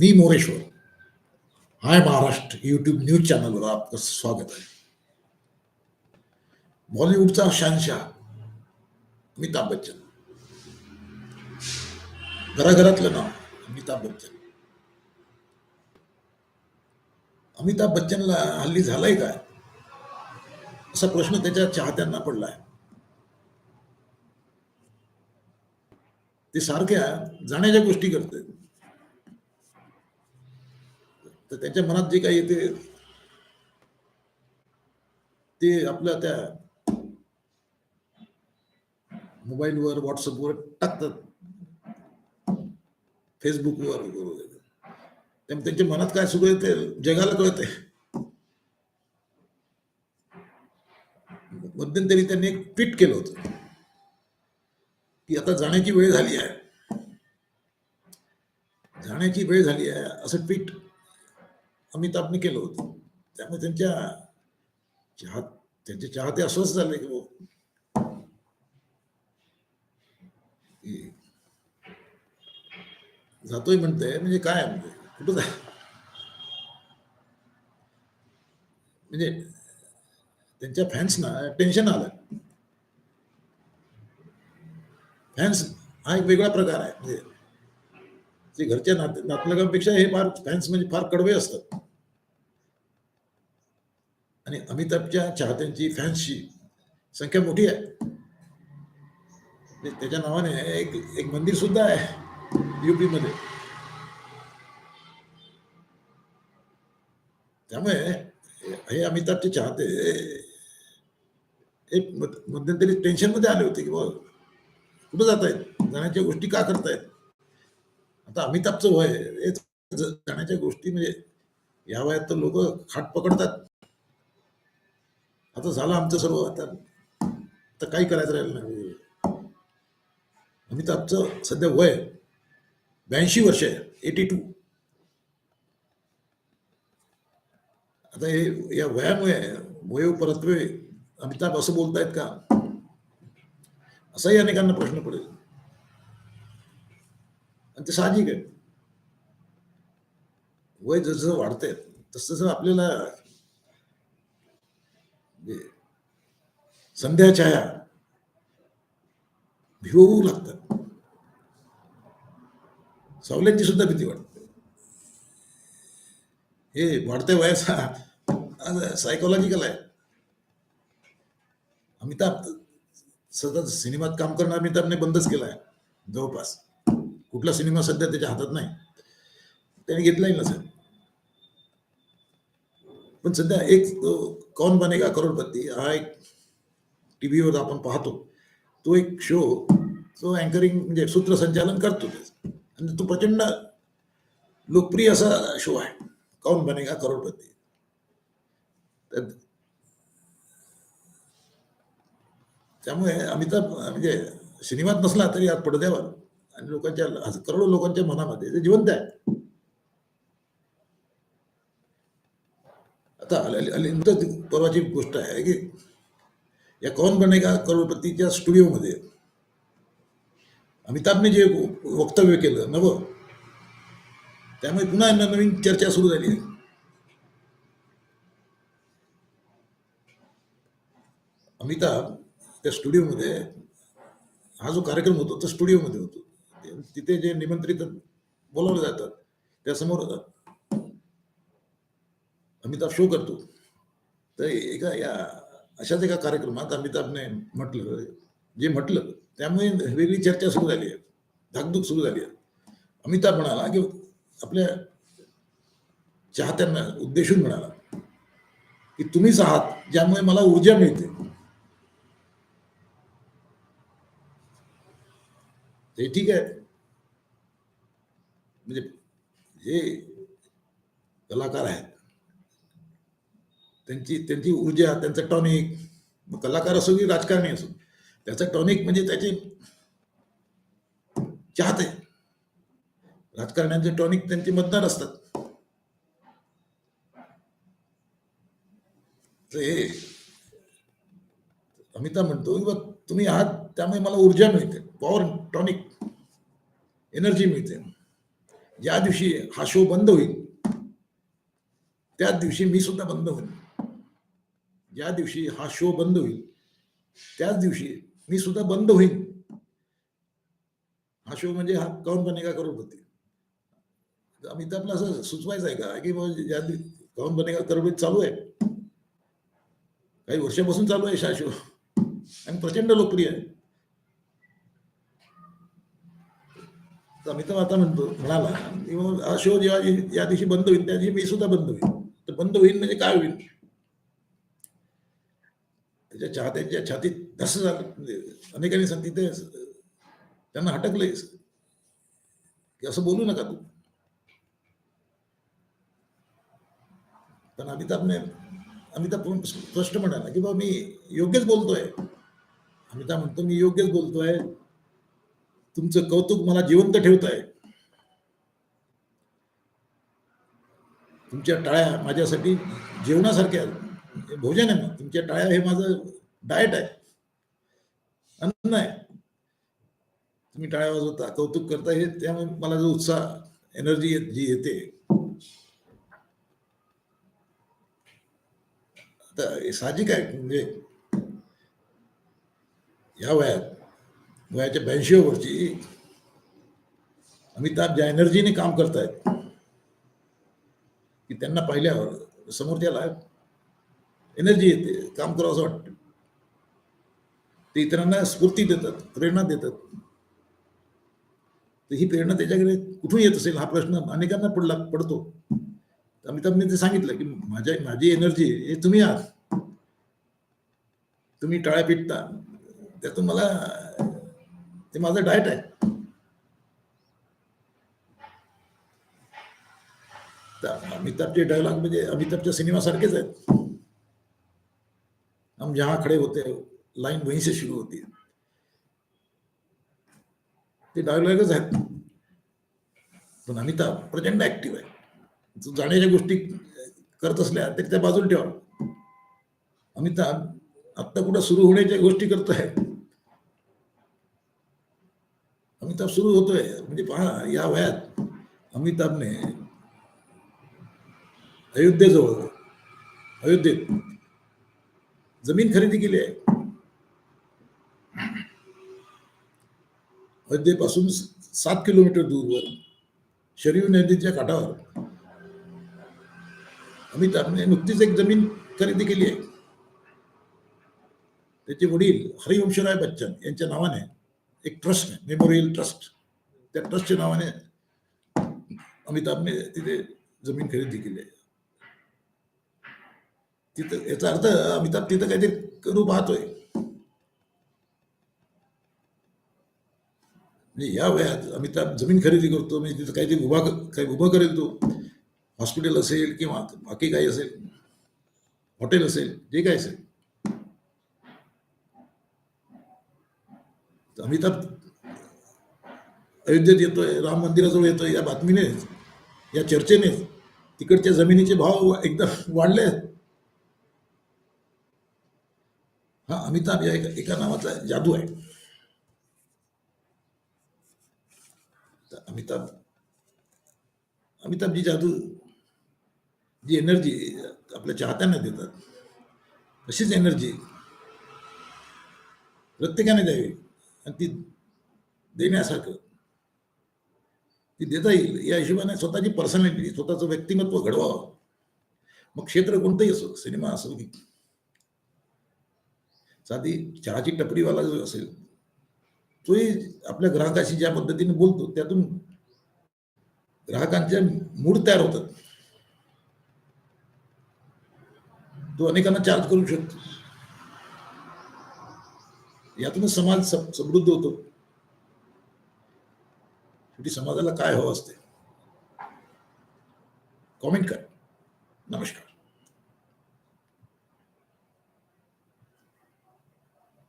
मी Moreshwar. Hi Maharashtra YouTube news चॅनलवर आपलं स्वागत आहे. बॉलिवूडचा शहनशाह अमिताभ बच्चन. घराघरातलं नाव अमिताभ बच्चन. अमिताभ बच्चनला हल्ली झालाय काय? असा प्रश्न त्याच्या चाहत्यांना पडलाय. ते सारख्या जाण्याच्या गोष्टी करतात तर त्यांच्या मनात जे काही येते ते आपल्या त्या मोबाईलवर व्हॉट्सअपवर टाकतात. फेसबुकवर त्यामुळे त्यांच्या मनात काय सुरू येते जगाला कळते मध्यंतरी त्यांनी एक ट्विट केलं होतं की आता जाण्याची वेळ झाली आहे. जाण्याची वेळ झाली आहे असं ट्विट अमिताभने केलं होतं. त्यामुळे त्यांच्या चाहत त्यांचे चाहते अस्वस्थ झाले की जातोय म्हणते म्हणजे काय म्हणजे? कुठं जा? म्हणजे त्यांच्या फॅन्सना टेन्शन आलं फॅन्स हा एक वेगळा प्रकार आहे. म्हणजे ते घरच्या नात नातलगांपेक्षा हे फार फॅन्स म्हणजे फार कडवे असतात. आणि अमिताभच्या चाहत्यांची फॅन्सची संख्या मोठी आहे. म्हणजे त्याच्या नावाने एक एक मंदिर सुद्धा आहे युपी मध्ये त्यामुळे हे अमिताभचे चाहते एक मध्यंतरी टेन्शनमध्ये आले होते की बघ कुठं जात आहेत जाण्याच्या गोष्टी का करतायत? आता अमिताभचं वय हे जाण्याच्या गोष्टी म्हणजे या वयात तर लोक खाट पकडतात. आता झालं आमचं सर्व आता आता काही करायचं राहिलं नाही. म्हणजे अमिताभचं सध्या वय ब्याऐंशी वर्ष आहे एटी टू आता हे या वयामुळे वयो परत्वे अमिताभ असं बोलतायत का? असाही अनेकांना प्रश्न पडेल. आणि ते साहजिक आहे. वय जसं वाढतंय तसं तसं आपल्याला संध्याछाया संध्या छाया भिवू लागतात. सावल्यांची सुद्धा भीती वाटते. हे वाढत्या वयाचा सायकोलॉजिकल आहे. अमिताभ सतत सिनेमात काम करणं अमिताभने बंदच केला आहे जवळपास. कुठला सिनेमा सध्या त्याच्या हातात नाही. त्याने घेतलाही नसेल पण सध्या एक कौन बनेगा करोडपती हा एक टीव्हीवर आपण पाहतो. तो एक शो तो अँकरिंग म्हणजे सूत्रसंचालन करतो. आणि तो प्रचंड लोकप्रिय असा शो आहे. कौन बनेगा करोडपती? त्यामुळे त्यामुळे अमिताभ म्हणजे सिनेमात नसला तरी आज पडद्यावर आणि लोकांच्या करोडो लोकांच्या मनामध्ये ते जिवंत आहे. आता अली- अली- परवाची गोष्ट आहे की या कौन बनेगा करोडपतीच्या स्टुडिओमध्ये? अमिताभने जे वक्तव्य केलं नवं त्यामुळे पुन्हा नवीन चर्चा सुरू झाली आहे. अमिताभ त्या स्टुडिओमध्ये हा जो कार्यक्रम होतो तो स्टुडिओमध्ये होतो. तिथे जे निमंत्रित बोलावले जातात त्यासमोर अमिताभ शो करतो. तर एका या अशाच एका कार्यक्रमात अमिताभने म्हटलं जे म्हटलं त्यामुळे वेगळी चर्चा सुरू झाली आहे. धाकधूक सुरू झाली आहे. अमिताभ म्हणाला की आपल्या चाहत्यांना उद्देशून म्हणाला की तुम्हीच आहात ज्यामुळे मला ऊर्जा मिळते. ते ठीक आहे. म्हणजे जे कलाकार आहेत त्यांची त्यांची ऊर्जा त्यांचं टॉनिक मग कलाकार असो की राजकारणी असो त्याचं टॉनिक म्हणजे त्याचे चाहते. राजकारण्यांचे टॉनिक त्यांचे मतदार असतात. ते हे अमिताभ म्हणतो की तुम्ही आहात त्यामुळे मला ऊर्जा मिळते पॉवर टॉनिक एनर्जी मिळते. ज्या दिवशी हा शो बंद होईल त्याच दिवशी मी सुद्धा बंद होईल ज्या दिवशी हा शो बंद होईल त्याच दिवशी मी सुद्धा बंद होईल हा शो म्हणजे हा कौन बनेगा करोडपती. अमिताभला असं सुचवायचं आहे का? की बाबा ज्या दिव- कौन बनेगा करोडपती चालू आहे. काही वर्षापासून चालू आहे हा शो. आणि प्रचंड लोकप्रिय आहे. तर अमिताभ आता म्हणतो म्हणाला की हा शो जेव्हा या दिवशी बंद होईल त्या दिवशी मी सुद्धा बंद होईल तर बंद होईल म्हणजे काय होईल? त्याच्या चाहत्यांच्या छातीत धस झालं. म्हणजे अनेकांनी सांगितलं ते त्यांना हटकलंय की असं बोलू नका तू. पण अमिताभने अमिताभ स्पष्ट म्हणाला की बाबा मी योग्यच बोलतोय. अमिताभ म्हणतो मी योग्यच बोलतोय. तुमचं कौतुक मला जिवंत ठेवताय. तुमच्या टाळ्या माझ्यासाठी जेवणासारख्या आहेत. भोजन आहे मग. तुमच्या टाळ्या हे माझं डाएट आहे. अन्न आहे. तुम्ही टाळ्या वाजवता कौतुक करता हे त्यामुळे मला जो उत्साह एनर्जी जी येते. आता हे साहजिक आहे म्हणजे या वयात वयाच्या ब्याऐंशी वर्षी अमिताभ ज्या एनर्जीने काम करतायत की त्यांना पाहिल्यावर समोरच्याला एनर्जी येते काम करावं असं वाटतं. ते इतरांना स्फूर्ती देतात प्रेरणा देतात. तर ही प्रेरणा त्याच्याकडे कुठून येत असेल हा प्रश्न अनेकांना पडला पडतो. अमिताभने ते सांगितलं की माझ्या माझी एनर्जी हे तुम्ही आहात. तुम्ही टाळ्या पिटता. त्यातून मला ते माझं डाएट आहे. तर अमिताभचे डायलॉग म्हणजे अमिताभच्या सिनेमासारखेच आहेत. हम जहाँ खडे होते लाईन वहीं से सुरू होती ते डायलॉगच आहेत पण अमिताभ प्रचंड ऍक्टिव्ह आहे। तू जाण्याच्या गोष्टी करत असल्या तरी त्या बाजूला ठेवा. अमिताभ आत्ता कुठं सुरू होण्याच्या गोष्टी करतोय अमिताभ सुरू होतोय. म्हणजे पहा, या वयात अमिताभने अयोध्येजवळ, अयोध्येत जमीन खरेदी केली आहे. अयोध्येपासून सात किलोमीटर दूरवर शरीर नदीच्या काठावर. अमिताभने नुकतीच एक जमीन खरेदी केली आहे. त्याचे वडील हरिवंशराय बच्चन यांच्या नावाने एक ट्रस्ट आहे मेमोरियल ट्रस्ट. त्या ट्रस्टच्या नावाने अमिताभने तिथे जमीन खरेदी केली आहे. तिथं याचा अर्थ अमिताभ तिथं काहीतरी करू पाहतोय म्हणजे या वयात अमिताभ जमीन खरेदी करतो म्हणजे तिथं काहीतरी उभा काही उभं करेल तो. हॉस्पिटल असेल किंवा बाकी काही असेल हॉटेल असेल जे काय असेल. अमिताभ अयोध्येत येतोय राम मंदिराजवळ येतोय या बातमीने या चर्चेने तिकडच्या जमिनीचे भाव एकदम वाढले आहेत हा अमिताभ या एका एका नावाचा जादू आहे. अमिताभ अमिताभ जी जादू जी एनर्जी आपल्या चाहत्यांना देतात तशीच एनर्जी प्रत्येकाने द्यावी. आणि ती देण्यासारखं ती देता येईल. या हिशोबाने स्वतःची पर्सनॅलिटी स्वतःचं व्यक्तिमत्व घडवावं. मग क्षेत्र कोणतंही असो सिनेमा असो की साधी चहाची टपरीवाला जो असेल तोही आपल्या ग्राहकाशी ज्या पद्धतीने बोलतो त्यातून ग्राहकांच्या मूड तयार होतात. तो अनेकांना चार्ज करू शकतो. यातूनच समाज समृद्ध होतो. शेवटी समाजाला काय हवं असते कॉमेंट कर. नमस्कार.